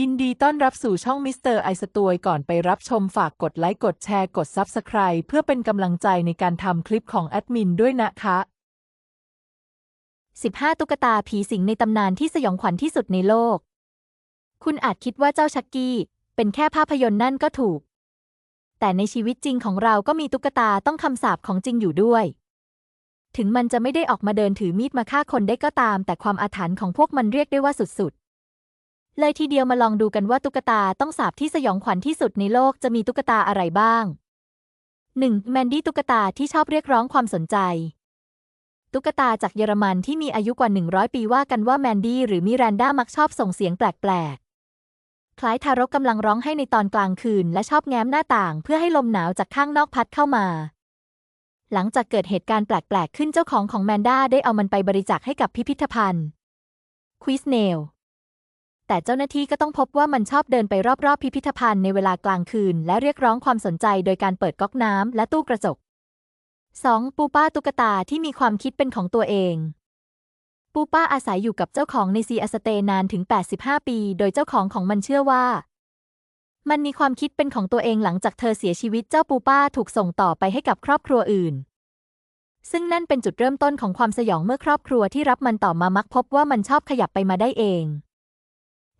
ยินดีต้อนรับสู่ช่องมิสเตอร์ไอสตวยก่อนไปรับชมฝากกดไลค์กดแชร์กด Subscribe เพื่อเป็นกำลังใจในการทำคลิปของแอดมินด้วยนะคะ 15 ตุ๊กตาผีสิงในตำนานที่สยองขวัญที่สุดในโลก คุณอาจคิดว่าเจ้าชักกี้ เป็นแค่ภาพยนตร์นั่นก็ถูก แต่ในชีวิตจริงของเราก็มีตุ๊กตาต้องคำสาปของจริงอยู่ด้วย ถึงมันจะไม่ได้ออกมาเดินถือมีดมาฆ่าคนได้ก็ตาม แต่ความอาถรรพ์ของพวกมันเรียกได้ว่าสุด เลยทีเดียวมาลองดูกันว่าตุ๊กตาต้องสาปที่สยองขวัญที่สุดในโลกจะมีตุ๊กตาอะไรบ้าง 1. แมนดี้ตุ๊กตาที่ชอบเรียกร้องความสนใจ ตุ๊กตาจากเยอรมันที่มีอายุกว่า 100 ปีว่ากันว่าแมนดี้หรือมิรันดามักชอบส่งเสียงแปลกๆ คล้ายทารกกำลังร้องให้ในตอนกลางคืน และชอบแง้มหน้าต่าง เพื่อให้ลมหนาวจากข้างนอกพัดเข้ามา หลังจากเกิดเหตุการณ์แปลกๆ ขึ้นเจ้าของของแมนด้าได้เอามันไปบริจาคให้กับพิพิธภัณฑ์ควิสเนล แต่เจ้าหน้าที่ก็ต้องพบว่ามันชอบเดินไปรอบๆ พิพิธภัณฑ์ในเวลากลางคืน และเรียกร้องความสนใจโดยการเปิดก๊อกน้ำและตู้กระจก 2. ปูป้าตุ๊กตาที่มีความคิดเป็นของตัวเอง ปูป้าอาศัยอยู่กับเจ้าของในซีอาสเตนานถึง 85 ปี โดยเจ้าของของมันเชื่อว่า มันมีความคิดเป็นของตัวเองหลังจากเธอเสียชีวิตเจ้าปูป้าถูกส่งต่อไปให้กับครอบครัวอื่น ซึ่งนั่นเป็นจุดเริ่มต้นของความสยองเมื่อครอบครัวที่รับมันต่อมามักพบว่ามันชอบขยับไปมาได้เอง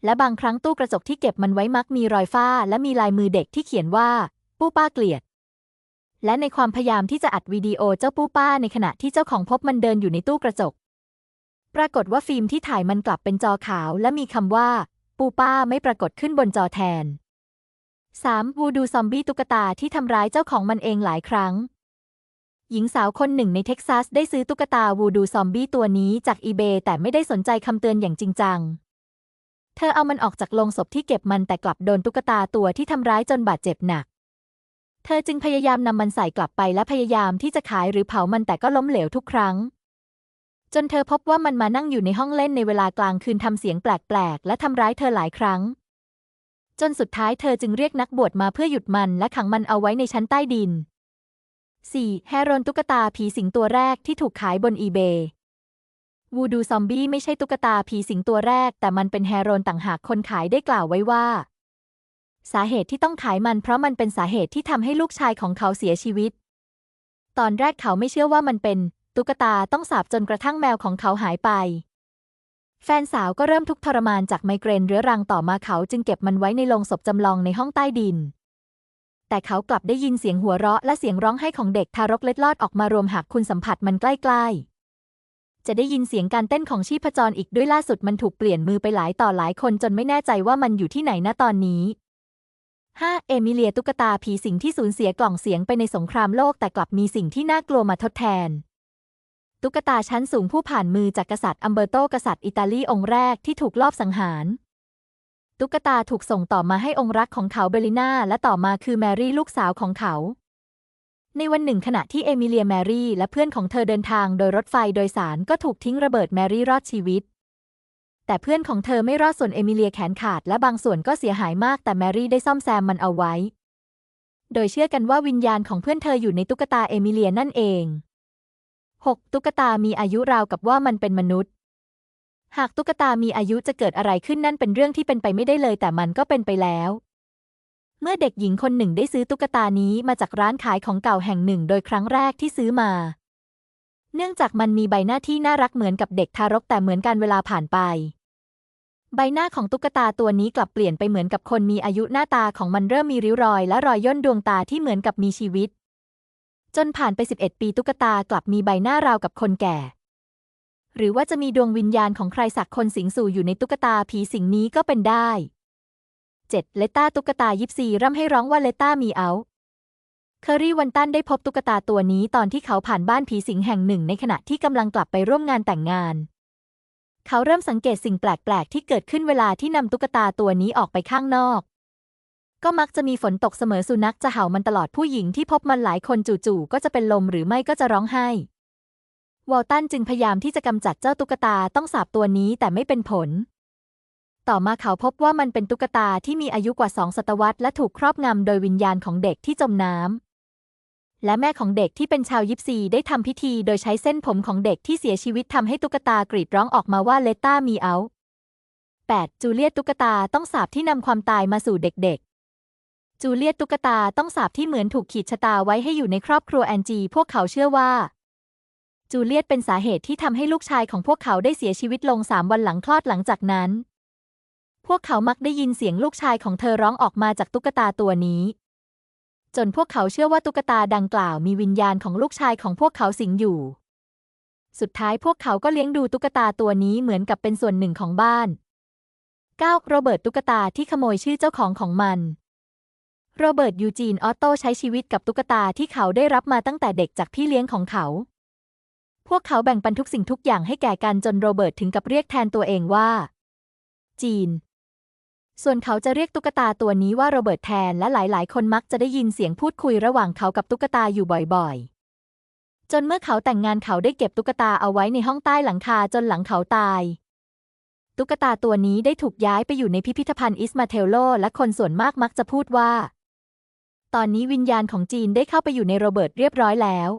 และบางครั้งตู้กระจกที่เก็บมันไว้มักมีรอยฝ้า และมีลายมือเด็กที่เขียนว่า ปูป้าเกลียด และในความพยายามที่จะอัดวิดีโอเจ้าปูป้าในขณะที่เจ้าของพบมันเดินอยู่ในตู้กระจก ปรากฏว่าฟิล์มที่ถ่ายมันกลับเป็นจอขาว และมีคำว่า ปูป้าไม่ปรากฏขึ้นบนจอแทน 3. วูดูซอมบี้ตุ๊กตาที่ทำร้ายเจ้าของมันเองหลายครั้ง หญิงสาวคนหนึ่งในเท็กซัสได้ซื้อตุ๊กตาวูดูซอมบี้ตัวนี้จากอีเบแต่ไม่ได้สนใจคำเตือนอย่างจริงจัง เธอเอามันออกจากโลงศพที่เก็บมันแต่กลับโดนตุ๊กตาตัวที่ทำร้ายจนบาดเจ็บหนัก เธอจึงพยายามนำมันใส่กลับไปและพยายามที่จะขายหรือเผามันแต่ก็ล้มเหลวทุกครั้ง จนเธอพบว่ามันมานั่งอยู่ในห้องเล่นในเวลากลางคืนทำเสียงแปลกๆและทำร้ายเธอหลายครั้ง จนสุดท้ายเธอจึงเรียกนักบวชมาเพื่อหยุดมันและขังมันเอาไว้ในชั้นใต้ดิน 4. แฮโรนตุ๊กตาผีสิงตัวแรกที่ถูกขายบนอีเบ วูดูซอมบี้ไม่ใช่ตุ๊กตาผีสิงตัวแรก แต่มันเป็นแฮโรนต่างหากคนขายได้กล่าวไว้ว่า สาเหตุที่ต้องขายมันเพราะมันเป็นสาเหตุที่ทำให้ลูกชายของเขาเสียชีวิต ตอนแรกเขาไม่เชื่อว่ามันเป็น ตุ๊กตาต้องสาบจนกระทั่งแมวของเขาหายไป แฟนสาวก็เริ่มทุกข์ทรมานจากไมเกรนเรื้อรังต่อมาเขาจึงเก็บมันไว้ในโลงศพจำลองในห้องใต้ดิน แต่เขากลับได้ยินเสียงหัวเราะและเสียงร้องไห้ของเด็กทารกเล็ดลอดออกมารวมหากคุณสัมผัสมันใกล้ๆ จะได้ยินเสียงการเต้นของชีพจรอีกด้วยล่าสุดมันถูกเปลี่ยนมือไปหลายต่อหลายคนจนไม่แน่ใจว่ามันอยู่ที่ไหนณตอนนี้ 5. เอมิเลียตุ๊กตาผีสิงที่สูญเสียกล่องเสียงไปในสงครามโลกแต่กลับมีสิ่งที่น่ากลัวมาทดแทน ตุ๊กตาชั้นสูงผู้ผ่านมือจากกษัตริย์อัมเบอร์โตกษัตริย์อิตาลีองค์แรกที่ถูกลอบสังหาร ตุ๊กตาถูกส่งต่อมาให้องค์รักของเขาเบลิน่าและต่อมาคือแมรี่ลูกสาวของเขา ในวันหนึ่งขณะที่เอมิเลียแมรี่และเพื่อนของเธอเดินทางโดยรถไฟโดยสารก็ถูกทิ้งระเบิดแมรี่รอดชีวิต แต่เพื่อนของเธอไม่รอดส่วนเอมิเลียแขนขาดและบางส่วนก็เสียหายมากแต่แมรี่ได้ซ่อมแซมมันเอาไว้ โดยเชื่อกันว่าวิญญาณของเพื่อนเธออยู่ในตุ๊กตาเอมิเลียนั่นเอง 6. ตุ๊กตามีอายุราวกับว่ามันเป็นมนุษย์ หากตุ๊กตามีอายุจะเกิดอะไรขึ้นนั่นเป็นเรื่องที่เป็นไปไม่ได้เลย แต่มันก็เป็นไปแล้ว เมื่อเด็กหญิงคนหนึ่งได้ซื้อตุ๊กตานี้มาจากร้านขายของเก่าแห่งหนึ่งโดยครั้งแรกที่ซื้อมา เนื่องจากมันมีใบหน้าที่น่ารักเหมือนกับเด็กทารกแต่เหมือนกันเวลาผ่านไป ใบหน้าของตุ๊กตาตัวนี้กลับเปลี่ยนไปเหมือนกับคนมีอายุหน้าตาของมันเริ่มมีริ้วรอยและรอยย่นดวงตาที่เหมือนกับมีชีวิต จนผ่านไป 11 ปีตุ๊กตากลับมีใบหน้าราวกับคนแก่ หรือว่าจะมีดวงวิญญาณของใครสักคนสิงสู่อยู่ในตุ๊กตาผีสิงนี้ก็เป็นได้ 7. เลต้าตุ๊กตายิปซีร่ำให้ร้องว่าเลต้ามีเอา เคอรี่วันตันได้พบตุ๊กตาตัวนี้ตอนที่เขาผ่านบ้านผีสิงแห่งหนึ่งในขณะที่กำลังกลับไปร่วมงานแต่งงาน เขาเริ่มสังเกตสิ่งแปลก ๆ ที่เกิดขึ้นเวลาที่นำตุ๊กตาตัวนี้ออกไปข้างนอก ก็มักจะมีฝนตกเสมอสุนัขจะเห่ามันตลอดผู้หญิงที่พบมันหลายคนจู่ๆก็จะเป็นลมหรือไม่ก็จะร้องไห้วอลตันจึงพยายามที่จะกำจัดเจ้าตุ๊กตาต้องสาบตัวนี้แต่ไม่เป็นผล ต่อมาเขาพบว่ามันเป็นตุ๊กตาที่มีอายุกว่าสองศตวรรษและถูกครอบงำโดยวิญญาณของเด็กที่จมน้ำ และแม่ของเด็กที่เป็นชาวยิปซีได้ทำพิธีโดยใช้เส้นผมของเด็กที่เสียชีวิตทำให้ตุ๊กตากรีดร้องออกมาว่าเลต้ามีเอา 8. จูเลียตตุ๊กตาต้องสาบที่นำความตายมาสู่เด็กๆ จูเลียตตุ๊กตาต้องสาบที่เหมือนถูกขีดชะตาไว้ให้อยู่ในครอบครัวแอนจี พวกเขาเชื่อว่าจูเลียตเป็นสาเหตุที่ทำให้ลูกชายของพวกเขาได้เสียชีวิตลงสามวันหลังคลอดหลังจากนั้น วกเขามักได้ยินเสียงลูกชายของเธอร้องออกมาจากตุ๊กตาตัวนี้ จนพวกเขาเชื่อว่าตุ๊กตาดังกล่าวมีวิญญาณของลูกชายของพวกเขาสิงอยู่ สุดท้ายพวกเขาก็เลี้ยงดูตุ๊กตาตัวนี้เหมือนกับเป็นส่วนหนึ่งของบ้าน 9. โรเบิร์ตตุ๊กตาที่ขโมยชื่อเจ้าของของมันโรเบิร์ตยูจีนออตโต้ใช้ชีวิตกับตุ๊กตาที่เขาได้รับมาตั้งแต่เด็กจากพี่เลี้ยงของเขา พวกเขาแบ่งปันทุกสิ่งทุกอย่างให้แก่กันจนโรเบิร์ตถึงกับเรียกแทนตัวเองว่า จีน ส่วนเขาจะเรียกตุ๊กตาตัวนี้ว่าโรเบิร์ตแทน และหลาย ๆ คนมักจะได้ยินเสียงพูดคุยระหว่างเขากับตุ๊กตาอยู่บ่อย ๆ จนเมื่อเขาแต่งงานเขาได้เก็บตุ๊กตาเอาไว้ในห้องใต้หลังคาจนหลังเขาตาย ตุ๊กตาตัวนี้ได้ถูกย้ายไปอยู่ในพิพิธภัณฑ์อิสมาเทลโล และคนส่วนมากมักจะพูดว่า ตอนนี้วิญญาณของจีนได้เข้าไปอยู่ในโรเบิร์ตเรียบร้อยแล้ว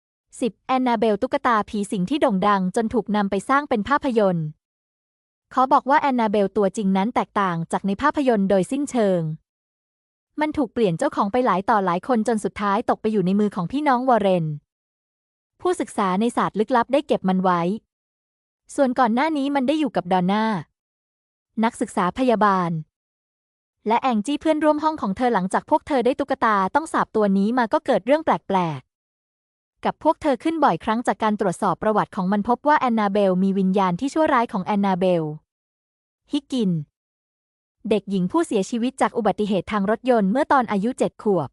10. แอนนาเบลตุ๊กตาผีสิงที่โด่งดังจนถูกนำไปสร้างเป็นภาพยนตร์ เขาบอกว่าแอนนาเบลตัวจริงนั้นแตกต่างจากในภาพยนตร์โดยสิ้นเชิง มันถูกเปลี่ยนเจ้าของไปหลายต่อหลายคนจนสุดท้ายตกไปอยู่ในมือของพี่น้องวอร์เรน ผู้ศึกษาในศาสตร์ลึกลับได้เก็บมันไว้ ส่วนก่อนหน้านี้มันได้อยู่กับดอนน่า นักศึกษาพยาบาล และแองจี้เพื่อนร่วมห้องของเธอหลังจากพวกเธอได้ตุ๊กตาต้องสาบตัวนี้มาก็เกิดเรื่องแปลก กับพวกเธอขึ้นบ่อยครั้งจากการตรวจสอบประวัติของมันพบว่าแอนนาเบลมีวิญญาณที่ชั่วร้ายของแอนนาเบล ฮิกกิน เด็กหญิงผู้เสียชีวิตจากอุบัติเหตุทางรถยนต์เมื่อตอนอายุเจ็ดขวบ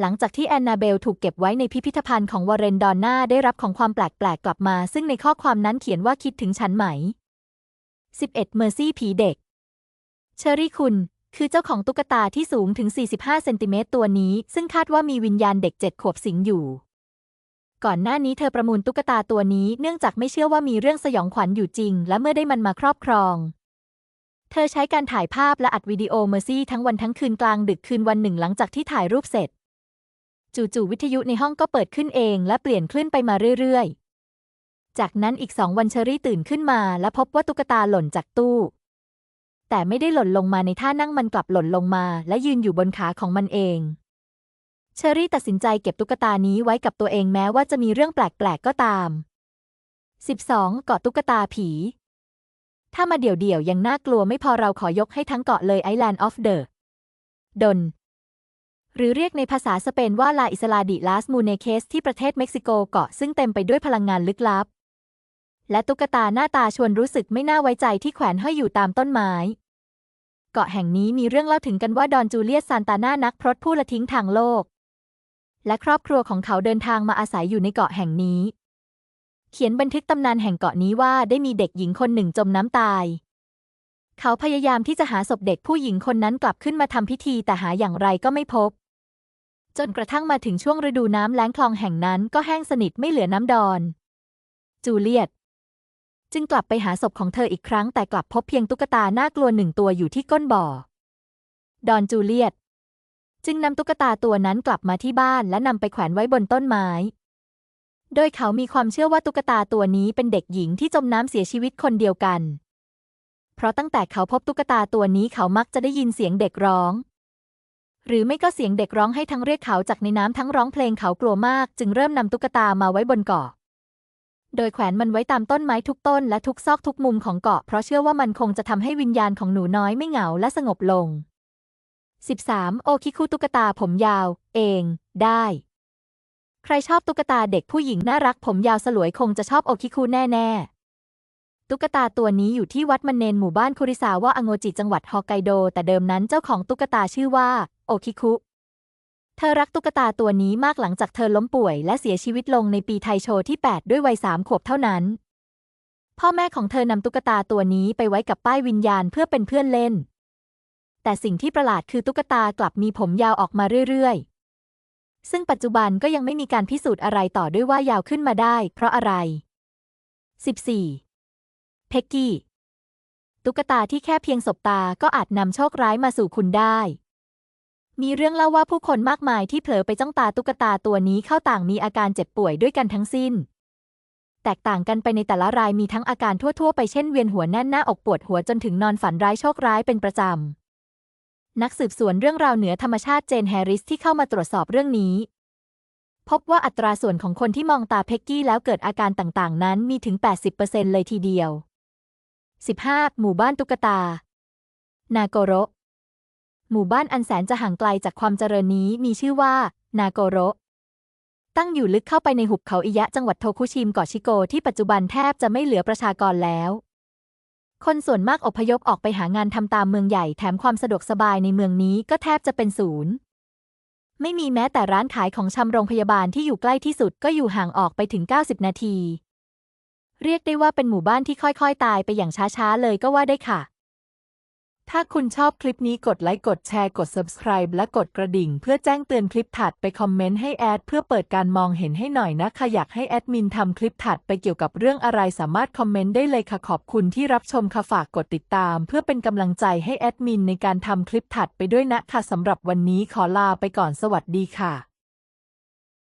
หลังจากที่แอนนาเบลถูกเก็บไว้ในพิพิธภัณฑ์ของวอร์เรนดอนน่าได้รับของความแปลกๆกลับมา ซึ่งในข้อความนั้นเขียนว่าคิดถึงฉันไหม 11. เมอร์ซี่ผีเด็ก เชอรี่คุณ คือเจ้าของตุ๊กตาที่สูงถึง 45 เซนติเมตรตัวนี้ ซึ่งคาดว่ามีวิญญาณเด็กเจ็ดขวบสิงอยู่ ก่อนหน้านี้เธอประมูลตุ๊กตาตัวนี้เนื่องจากไม่เชื่อว่ามีเรื่องสยองขวัญอยู่จริง และเมื่อได้มันมาครอบครอง เธอใช้การถ่ายภาพและอัดวิดีโอเมอร์ซี่ทั้งวันทั้งคืนกลางดึกคืนวันหนึ่งหลังจากที่ถ่ายรูปเสร็จ จู่ๆวิทยุในห้องก็เปิดขึ้นเองและเปลี่ยนคลื่นไปมาเรื่อยๆ จากนั้นอีกสองวันเชอรี่ตื่นขึ้นมา และพบว่าตุ๊กตาหล่นจากตู้ แต่ไม่ได้หล่นลงมาในท่านั่งมันกลับหล่นลงมา และยืนอยู่บนขาของมันเอง เชอรี่ตัดสินใจเก็บตุ๊กตานี้ไว้กับตัวเองแม้ว่าจะมีเรื่องแปลกๆก็ตาม 12. เกาะตุ๊กตาผี ถ้ามาเดี่ยวๆยังน่ากลัวไม่พอเราขอยกให้ทั้งเกาะเลย Island of the ดน หรือเรียกในภาษาสเปนว่าลาอิสลาดิลาสมูเนเคสที่ประเทศเม็กซิโกเกาะซึ่งเต็มไปด้วยพลังงานลึกลับ และตุ๊กตาหน้าตาชวนรู้สึกไม่น่าไว้ใจที่แขวนห้อยอยู่ตามต้นไม้เกาะแห่งนี้มีเรื่องเล่าถึงกันว่าดอนจูเลียสซานตาน่านักพรตผู้ละทิ้งทางโลก และครอบครัวของเขาเดินทางมาอาศัยอยู่ในเกาะแห่งนี้ เขียนบันทึกตำนานแห่งเกาะนี้ว่าได้มีเด็กหญิงคนหนึ่งจมน้ำตาย เขาพยายามที่จะหาศพเด็กผู้หญิงคนนั้นกลับขึ้นมาทำพิธีแต่หาอย่างไรก็ไม่พบ จนกระทั่งมาถึงช่วงฤดูน้ำแล้งคลองแห่งนั้นก็แห้งสนิทไม่เหลือน้ำดอน จูเลียตจึงกลับไปหาศพของเธออีกครั้งแต่กลับพบเพียงตุ๊กตาน่ากลัวหนึ่งตัวอยู่ที่ก้นบ่อ ดอนจูเลียต จึงนำตุ๊กตาตัวนั้นกลับมาที่บ้านและนำไปแขวนไว้บนต้นไม้ โดยเขามีความเชื่อว่าตุ๊กตาตัวนี้เป็นเด็กหญิงที่จมน้ำเสียชีวิตคนเดียวกัน เพราะตั้งแต่เขาพบตุ๊กตาตัวนี้เขามักจะได้ยินเสียงเด็กร้อง หรือไม่ก็เสียงเด็กร้องให้ทั้งเรียกเขาจากในน้ำทั้งร้องเพลงเขากลัวมาก จึงเริ่มนำตุ๊กตามาไว้บนเกาะ โดยแขวนมันไว้ตามต้นไม้ทุกต้นและทุกซอกทุกมุมของเกาะเพราะเชื่อว่ามันคงจะทำให้วิญญาณของหนูน้อยไม่เหงาและสงบลง 13. โอคิคุตุ๊กตาผมยาว เอง ได้ ใครชอบตุ๊กตาเด็กผู้หญิงน่ารักผมยาวสลวยคงจะชอบโอคิคุแน่ ๆ ตุ๊กตาตัวนี้อยู่ที่วัดมันเนนหมู่บ้านคุริซาวะอโงจิจังหวัดฮอกไกโด แต่เดิมนั้นเจ้าของตุ๊กตาชื่อว่า โอคิคุ เธอรักตุ๊กตาตัวนี้มากหลังจากเธอล้มป่วย และเสียชีวิตลงในปีไทโชที่ 8 ด้วยวัยสามขวบเท่านั้น พ่อแม่ของเธอนำตุ๊กตาตัวนี้ไปไว้กับป้ายวิญญาณเพื่อเป็นเพื่อนเล่น แต่สิ่งที่ประหลาดคือตุ๊กตากลับมีผมยาวออกมาเรื่อยๆ ซึ่งปัจจุบันก็ยังไม่มีการพิสูจน์อะไรต่อด้วยว่ายาวขึ้นมาได้ เพราะอะไร 14. เพ็กกี้ ตุ๊กตาที่แค่เพียงสบตาก็อาจนำโชคร้ายมาสู่คุณได้ มีเรื่องเล่าว่าผู้คนมากมายที่เผลอไปจ้องตาตุ๊กตาตัวนี้เข้าต่างมีอาการเจ็บป่วยด้วยกันทั้งสิ้น แตกต่างกันไปในแต่ละรายมีทั้งอาการทั่วๆ ไปเช่นเวียนหัวแน่นหน้าอกปวดหัวจนถึงนอนฝันร้ายโชคร้ายเป็นประจำ นักสืบสวนเรื่องราวเหนือธรรมชาติเจนแฮร์ริสที่เข้ามาตรวจสอบเรื่องนี้ พบว่าอัตราส่วนของคนที่มองตาเพ็กกี้แล้วเกิดอาการต่างๆ นั้นมีถึง 80%เลยทีเดียว 15. หมู่บ้านตุ๊กตา นาโกโรหมู่บ้านอันแสนจะห่างไกลจากความเจริญนี้มีชื่อว่า นาโกโรตั้งอยู่ลึกเข้าไปในหุบเขาอิยะจังหวัดโทคุชิมเกาะชิโกที่ปัจจุบันแทบจะไม่เหลือประชากรแล้ว คนส่วนมากอพยพออกไปหางานทำตามเมืองใหญ่แถมความสะดวกสบายในเมืองนี้ก็แทบจะเป็นศูนย์ ไม่มีแม้แต่ร้านขายของชำโรงพยาบาลที่อยู่ใกล้ที่สุดก็อยู่ห่างออกไปถึง 90 นาที เรียกได้ว่าเป็นหมู่บ้านที่ค่อยๆ ตายไปอย่างช้าๆ เลยก็ว่าได้ค่ะ ถ้าคุณชอบคลิปนี้กดไลค์กดแชร์กด subscribe และกดกระดิ่ง เพื่อแจ้งเตือนคลิปถัดไปคอมเมนต์ให้แอดเพื่อเปิดการมองเห็นให้หน่อยนะคะอยากให้แอดมินทำคลิปถัดไปเกี่ยวกับเรื่องอะไรสามารถคอมเมนต์ได้เลยค่ะขอบคุณที่รับชมค่ะฝากกดติดตาม เพื่อเป็นกำลังใจให้แอดมินในการทำคลิปถัดไปด้วยนะคะสำหรับวันนี้ขอลาไปก่อนสวัสดีค่ะ